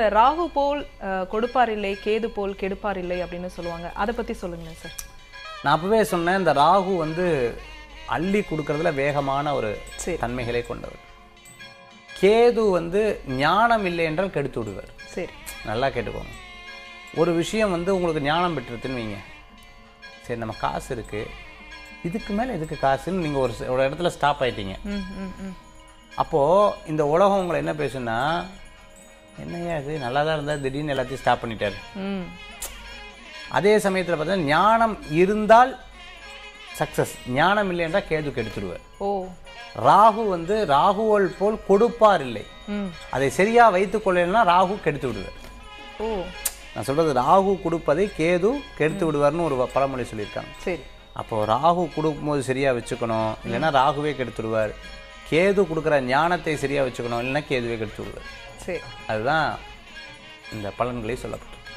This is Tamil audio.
இந்த ராகு போல் கொடுப்பார் இல்லை கேது போல் கெடுப்பார் இல்லை அப்படின்னு சொல்லுவாங்க. அதை பத்தி சொல்லுங்களேன் சார் நான் அப்பவே சொன்னேன் இந்த ராகு வந்து அள்ளி கொடுக்கறதுல வேகமான ஒரு தன்மைகளை கொண்டவர். கேது வந்து ஞானம் இல்லை என்றால் கெடுத்து விடுவார். சரி. நல்லா கேட்டுக்கோங்க. ஒரு விஷயம் வந்து உங்களுக்கு ஞானம் பெற்றுருதுன்னு வைங்க. சரி நம்ம காசு இருக்கு. இதுக்கு மேலே எதுக்கு காசுன்னு நீங்கள் ஒரு ஒரு இடத்துல ஸ்டாப் ஆயிட்டீங்க. அப்போது இந்த உலகம் உங்களை என்ன பேசுன்னா என்னையா இது? நல்லா தான் இருந்தால் திடீர்னு எல்லாத்தையும் ஸ்டாப் பண்ணிட்டாரு. அதே சமயத்தில் பார்த்தா ஞானம் இருந்தால் சக்ஸஸ் ஞானம் இல்லை என்றால் கேது கெடுத்துடுவார். ஓ. ராகு வந்து ராகுவல் போல் கொடுப்பார் இல்லை அதை சரியா வைத்துக் கொள்ளலைன்னா ராகு கெடுத்து விடுவார் ஓ. நான் சொல்றது ராகு கொடுப்பதை கேது கெடுத்து விடுவார்னு ஒரு பழமொழி சொல்லியிருக்காங்க. சரி. அப்போ ராகு கொடுக்கும்போது சரியா வச்சுக்கணும். இல்லைன்னா ராகுவே கெடுத்து விடுவார் கேது கொடுக்குற ஞானத்தை சரியா வச்சுக்கணும் இல்லைன்னா கேதுவே கெடுத்து விடுவார். சரி. அதுதான் இந்த பலன்களை சொல்லப்பட்டது